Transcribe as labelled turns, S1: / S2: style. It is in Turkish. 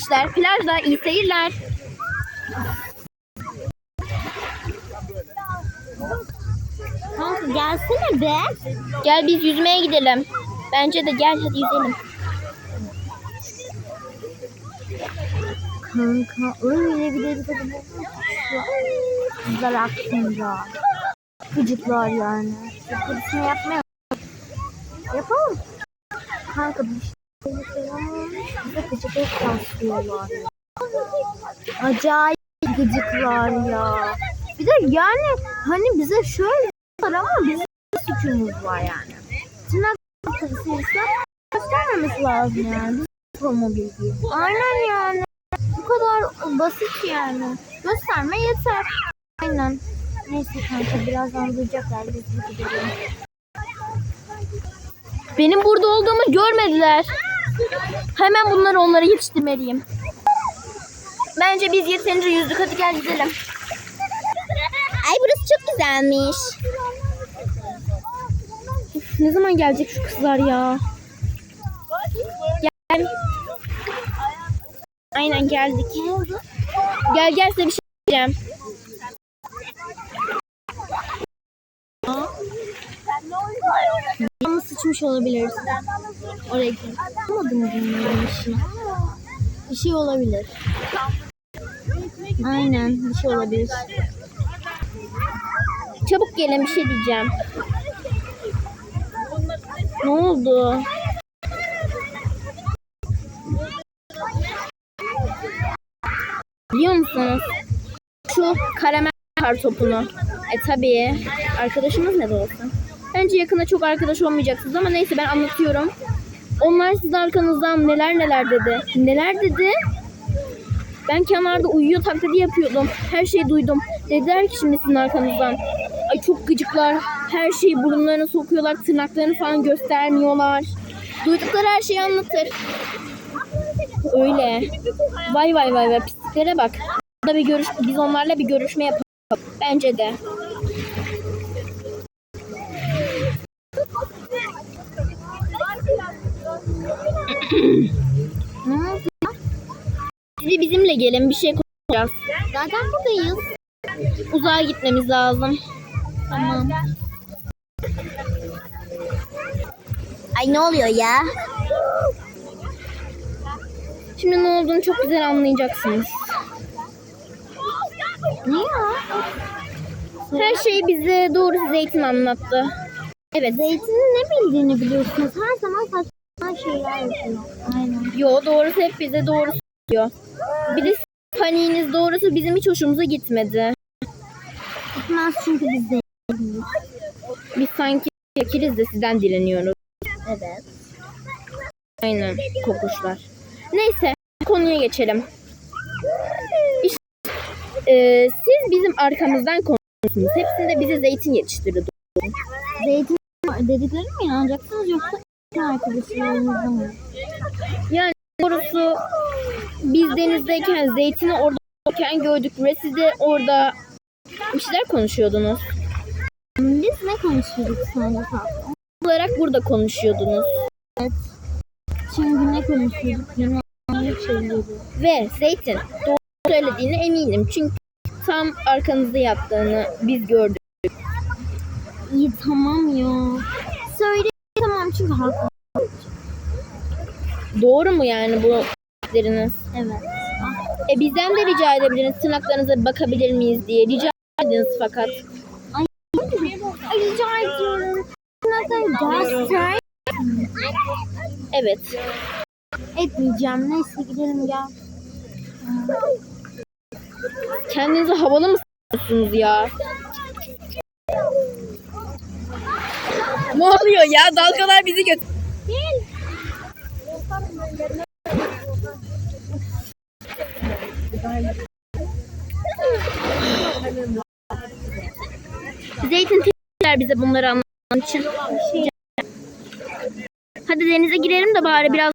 S1: gençler plajda iyi seyirler.
S2: Kanka gelsene be.
S1: Gel biz yüzmeye gidelim. Bence de gel hadi yüzelim.
S2: Kanka öyle bir şu an. Kızlar. Gıcıklar yani. Dedikodusunu yapmayalım. Yapalım. Kanka bir şey Acayip gıcıklar ya. Bir de yani hani bize şöyle ama bizim suçumuz var yani. Tırnak kısırsa göstermemesi lazım yani. Biz otomobil değil. Aynen yani. Bu kadar basit yani. Gösterme yeter. Aynen. Neyse kanka birazdan duyacaklar. Biz gidelim.
S1: Benim burada olduğumu görmediler. Hemen bunları onlara yetiştirmeliyim. Bence biz yeterince yüzdük. Hadi gel gidelim. Ay burası çok güzelmiş. Üf, ne zaman gelecek şu kızlar ya? Gel. Aynen geldik. Gel gel size bir şey diyeceğim.
S2: Ama sıçmış olabilirsin. Oraya gidin. Olmadı mı bunların işi? Bir şey olabilir. Aynen bir şey olabilir.
S1: Çabuk gelin bir şey diyeceğim. Ne oldu? Biliyor musunuz? Şu karamel kar topunu. E tabii. Arkadaşımız ne de olsa. Bence yakında çok arkadaş olmayacaksınız ama neyse ben anlatıyorum. Onlar sizin arkanızdan neler neler dedi. Neler dedi? Ben kenarda uyuyor taklidi yapıyordum. Her şeyi duydum. Dediler ki şimdi sizin arkanızdan. Ay çok gıcıklar. Her şeyi burunlarına sokuyorlar. Tırnaklarını falan göstermiyorlar. Duydukları her şeyi anlatır. Öyle. Vay vay vay vay pisliklere bak. Burada bir görüş, biz onlarla bir görüşme yapalım. Bence de.
S2: Ne?
S1: Siz bizimle gelin bir şey konuşacağız.
S2: Zaten buradayız.
S1: Uzağa gitmemiz lazım.
S2: Tamam. Ay ne oluyor ya?
S1: Şimdi ne olduğunu çok güzel anlayacaksınız.
S2: Ne ya?
S1: Her şeyi bize doğru Zeytin anlattı. Evet.
S2: Zeytin'in ne bildiğini biliyorsunuz. Her zaman saçma şeyler yapıyor. Aynen.
S1: Yo doğrusu hep bize doğru söylüyor. Bir de paniğiniz doğrusu bizim hiç hoşumuza gitmedi.
S2: Gitmez çünkü biz de
S1: Biz sanki fakiriz de sizden dileniyoruz.
S2: Evet.
S1: Aynen kokuşlar. Neyse konuya geçelim. İşte, e, siz bizim arkamızdan konuşuyorsunuz. Hepsinde bize zeytin yetiştirdi.
S2: Zeytin dediklerini mi inanacaksınız yoksa
S1: Yani doğrusu biz denizdeyken zeytini orada olurken gördük ve siz de orada bir şeyler konuşuyordunuz.
S2: Biz ne konuşuyorduk sence tatlım?
S1: olarak burada konuşuyordunuz.
S2: Şimdi ne konuşuyorduk? Şeyleri.
S1: Ve Zeytin doğru söylediğine eminim. Çünkü tam arkanızda yattığını biz gördük.
S2: İyi tamam ya. Söyle çünkü haklı.
S1: Doğru mu yani bu dedikleriniz?
S2: Evet.
S1: E bizden de rica edebiliriz. Tırnaklarınıza bakabilir miyiz diye. Rica ediniz fakat.
S2: Ay rica ediyorum.
S1: Evet.
S2: Etmeyeceğim. Neyse gidelim gel.
S1: Kendinizi havalı mı sanıyorsunuz ya? Ne oluyor ya? Dalgalar bizi götür. Zeytin teşekkürler bize bunları anlatman için. Hadi denize girelim de bari biraz